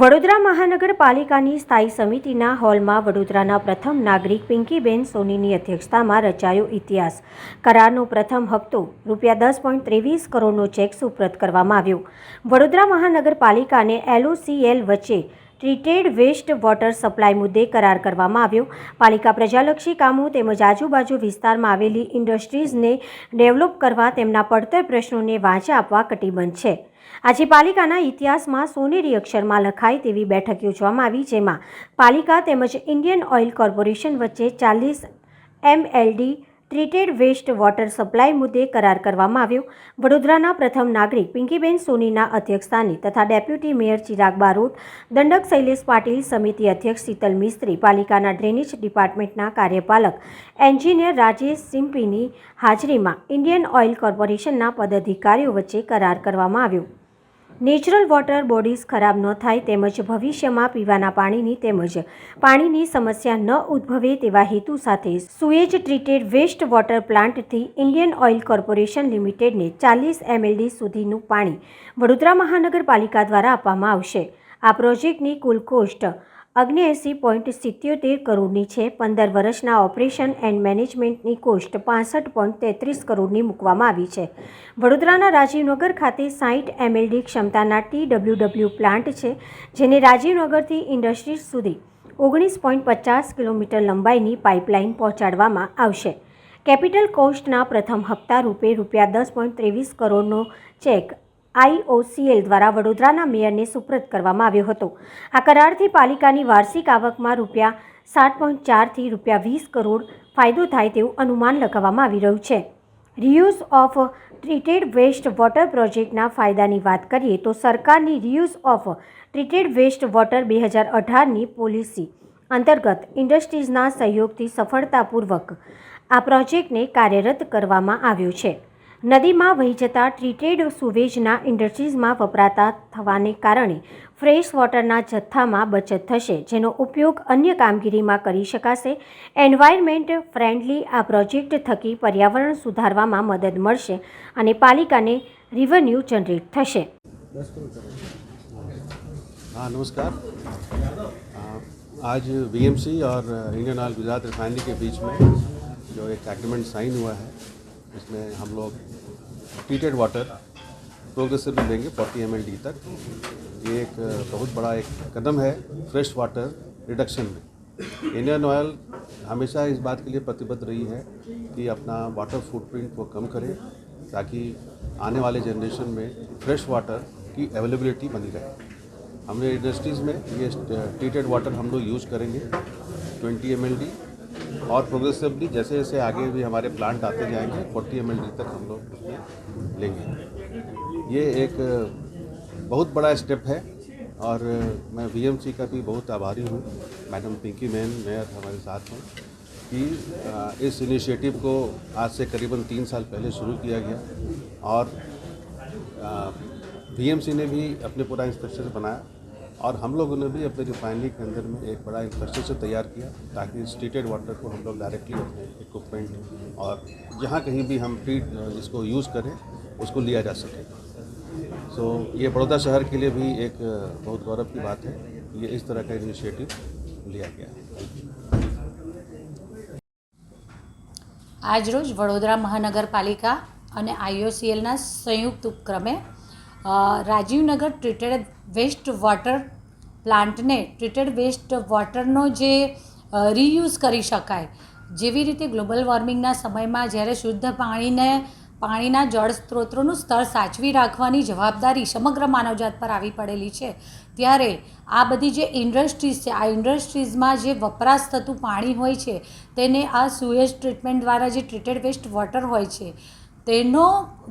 વડોદરા મહાનગરપાલિકાની સ્થાયી સમિતિના હોલમાં વડોદરાના પ્રથમ નાગરિક પિંકીબેન સોનીની અધ્યક્ષતામાં રચાયો ઇતિહાસ. કરારનો પ્રથમ હપ્તો રૂપિયા દસ પોઈન્ટ ત્રેવીસ કરોડનો ચેક સુપ્રત કરવામાં આવ્યો. વડોદરા મહાનગરપાલિકાને એલઓસીએલ વચ્ચે ટ્રીટેડ વેસ્ટ વોટર સપ્લાય મુદ્દે કરાર કરવામાં આવ્યો. પાલિકા પ્રજાલક્ષી કામો તેમજ આજુબાજુ વિસ્તારમાં આવેલી ઇન્ડસ્ટ્રીઝને ડેવલપ કરવા તેમના પડતર પ્રશ્નોને વાંચા આપવા કટિબદ્ધ છે. આજે પાલિકાના ઇતિહાસમાં સોનેરી અક્ષરમાં લખાય તેવી બેઠક યોજવામાં આવી, જેમાં પાલિકા તેમજ ઇન્ડિયન ઓઇલ કોર્પોરેશન વચ્ચે ચાલીસ MLD treated waste water supply મુદ્દે કરાર કરવામાં આવ્યો. વડોદરાના પ્રથમ નાગરિક પિંકીબેન સોનીના અધ્યક્ષસ્થાને તથા ડેપ્યુટી મેયર ચિરાગ બારોટ, દંડક શૈલેષ પાટીલ સમિતિ અધ્યક્ષ શીતલ મિસ્ત્રી, પાલિકાના ડ્રેનેજ ડિપાર્ટમેન્ટના કાર્યપાલક એન્જિનિયર રાજેશ સિમ્પીની હાજરીમાં ઇન્ડિયન ઓઇલ કોર્પોરેશનના પદાધિકારીઓ વચ્ચે કરાર કરવામાં આવ્યો. નેચરલ વોટર બોડીઝ ખરાબ ન થાય તેમજ ભવિષ્યમાં પીવાના પાણીની તેમજ પાણીની સમસ્યા ન ઉદ્ભવે તેવા હેતુ સાથે સુએજ ટ્રીટેડ વેસ્ટ વોટર પ્લાન્ટથી ઇન્ડિયન ઓઇલ કોર્પોરેશન લિમિટેડને ચાલીસ એમએલડી સુધીનું પાણી વડોદરા મહાનગરપાલિકા દ્વારા આપવામાં આવશે. આ પ્રોજેક્ટની કુલ કોસ્ટ અગ્નેએંસી પોઈન્ટ સિત્યોતેર કરોડની છે. પંદર વર્ષના ઓપરેશન એન્ડ મેનેજમેન્ટની કોસ્ટ પાસઠ પોઈન્ટ તેત્રીસ કરોડની મૂકવામાં આવી છે. વડોદરાના રાજીવનગર ખાતે સાઠ એમએલડી ક્ષમતાના ટી ડબલ્યુ ડબલ્યુ પ્લાન્ટ છે, જેને રાજીવનગરથી ઇન્ડસ્ટ્રીઝ સુધી ઓગણીસ પોઈન્ટ પચાસ કિલોમીટર લંબાઈની પાઇપલાઇન પહોંચાડવામાં આવશે. કેપિટલ કોસ્ટના પ્રથમ હપ્તા રૂપે રૂપિયા દસ પોઈન્ટ ત્રેવીસ કરોડનો ચેક આઈઓસીએલ દ્વારા વડોદરાના મેયરને સુપ્રત કરવામાં આવ્યો હતો. આ કરારથી પાલિકાની વાર્ષિક આવકમાં રૂપિયા સાત પોઈન્ટ ચારથી રૂપિયા વીસ કરોડ ફાયદો થાય તેવું અનુમાન લગાવવામાં આવી રહ્યું છે. Reuse of treated waste water પ્રોજેક્ટના ફાયદાની વાત કરીએ તો સરકારની reuse of treated waste water બે હજાર અઢારની પોલિસી અંતર્ગત ઇન્ડસ્ટ્રીઝના સહયોગથી સફળતાપૂર્વક આ પ્રોજેક્ટને કાર્યરત કરવામાં આવ્યો છે. નદીમાં વહી જતા ટ્રીટેડ સુવેજના ઇન્ડસ્ટ્રીઝમાં વપરાતા થવાને કારણે ફ્રેશ વોટરના જથ્થામાં બચત થશે જેનો ઉપયોગ અન્ય કામગીરીમાં કરી શકાશે એન્વાયરમેન્ટ ફ્રેન્ડલી આ પ્રોજેક્ટ થકી પર્યાવરણ સુધારવામાં મદદ મળશે અને પાલિકાને રિવન્યુ જનરેટ થશે हाँ नमस्कार आ, आज बीएमसी और इंडियन ऑयल गुजरात रिफाइनरी के बीच में जो एक एग्रीमेंट साइन हुआ है इसमें हम लोग ट्रीटेड वाटर प्रोग्रेसिवली देंगे 40 एम तक। ये एक बहुत बड़ा एक कदम है फ्रेश वाटर रिडक्शन में। इंडियन ऑयल हमेशा इस बात के लिए प्रतिबद्ध रही है कि अपना वाटर फुटप्रिंट को कम करें ताकि आने वाले जनरेशन में फ्रेश वाटर की अवेलेबिलिटी बनी रहे। हमने इंडस्ट्रीज़ में ये ट्रीटेड वाटर हम लोग यूज़ करेंगे 20 एम और प्रोग्रेसिवली जैसे जैसे आगे भी हमारे प्लांट आते जाएँगे 40 एम तक हम लोग उसमें लेंगे। ये एक, बहुत बड़ा स्टेप है और मैं वीएमसी का भी बहुत आभारी हूँ। मैडम पिंकी मैन मेयर हमारे साथ हैं कि इस इनिशिएटिव को आज से करीबन तीन साल पहले शुरू किया गया और वीएमसी ने भी अपने पूरा इंस्ट्रक्चर बनाया। और हम लोगों ने भी अपने रिफाइनरी के अंदर में एक बड़ा इंफ्रास्ट्रक्चर तैयार किया ताकि इस ट्रीटेड वाटर को हम लोग डायरेक्टली अपने इक्विपमेंट और जहाँ कहीं भी हम ट्रीट इसको यूज़ करें उसको लिया जा सके सो ये बड़ौदा शहर के लिए भी एक बहुत गौरव की बात है ये इस तरह का इनिशिएटिव लिया गया है આજરોજ વડોદરા મહાનગરપાલિકા અને આઈઓસીએલના સંયુક્ત ઉપક્રમે અ, રાજીવનગર ટ્રીટેડ વેસ્ટ વોટર પ્લાન્ટને ટ્રીટેડ વેસ્ટ વોટરનો જે રીયુઝ કરી શકાય. જેવી રીતે ગ્લોબલ વોર્મિંગના સમયમાં જ્યારે શુદ્ધ પાણીને, પાણીના જળ સ્ત્રોતોનું સ્તર સાચવી રાખવાની જવાબદારી સમગ્ર માનવજાત પર આવી પડેલી છે, ત્યારે આ બધી જે ઇન્ડસ્ટ્રીઝ છે, આ ઇન્ડસ્ટ્રીઝમાં જે વપરાશ થતું પાણી હોય છે, તેને આ સુએજ ટ્રીટમેન્ટ દ્વારા જે ટ્રીટેડ વેસ્ટ વોટર હોય છે, તેનો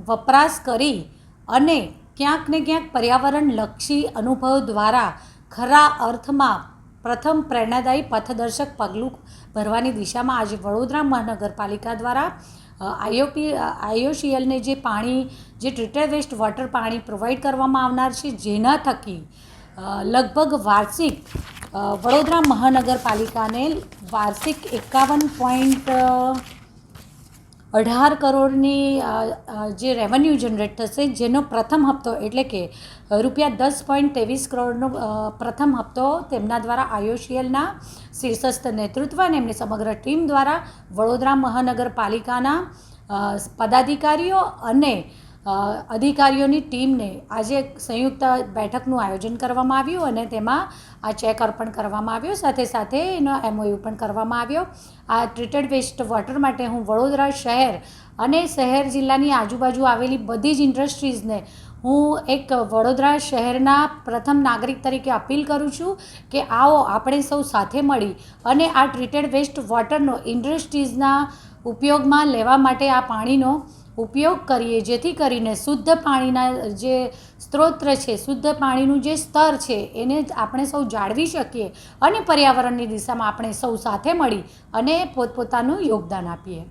વપરાશ કરી અને ક્યાંક ને ક્યાંક પર્યાવરણલક્ષી અનુભવ દ્વારા ખરા અર્થમાં પ્રથમ પ્રેરણાદાયી પથદર્શક પગલું ભરવાની દિશામાં આજે વડોદરા મહાનગરપાલિકા દ્વારા આઈઓપી આઈઓસીએલને જે પાણી, જે ટ્રીટેડ વેસ્ટ વોટર પાણી પ્રોવાઈડ કરવામાં આવનાર છે, જેના થકી લગભગ વાર્ષિક વડોદરા મહાનગરપાલિકાને વાર્ષિક એકાવન પોઈન્ટ અઢાર કરોડની જે રેવન્યુ જનરેટ થશે, જેનો પ્રથમ હપ્તો એટલે કે રૂપિયા દસ પોઈન્ટ ત્રેવીસ કરોડનો પ્રથમ હપ્તો તેમના દ્વારા આઈઓસીએલના શીર્ષસ્થ નેતૃત્વ અને એમની સમગ્ર ટીમ દ્વારા વડોદરા મહાનગરપાલિકાના પદાધિકારીઓ અને અધિકારીઓની ટીમને આજે સંયુક્ત બેઠકનું આયોજન કરવામાં આવ્યું અને તેમાં આ ચેક અર્પણ કરવામાં આવ્યો. સાથે સાથે એનો એમઓયુ પણ કરવામાં આવ્યો. આ ટ્રીટેડ વેસ્ટ વોટર માટે હું વડોદરા શહેર અને શહેર જિલ્લાની આજુબાજુ આવેલી બધી જ ઇન્ડસ્ટ્રીઝને હું એક વડોદરા શહેરના પ્રથમ નાગરિક તરીકે અપીલ કરું છું કે આવો આપણે સૌ સાથે મળી અને આ ટ્રીટેડ વેસ્ટ વોટરનો ઇન્ડસ્ટ્રીઝના ઉપયોગમાં લેવા માટે આ પાણીનો ઉપયોગ કરીએ, જેથી કરીને શુદ્ધ પાણીના જે સ્ત્રોત છે, શુદ્ધ પાણીનું જે સ્તર છે, એને આપણે સૌ જાળવી શકીએ અને પર્યાવરણની દિશામાં આપણે સૌ સાથે મળી અને પોતપોતાનું યોગદાન આપીએ.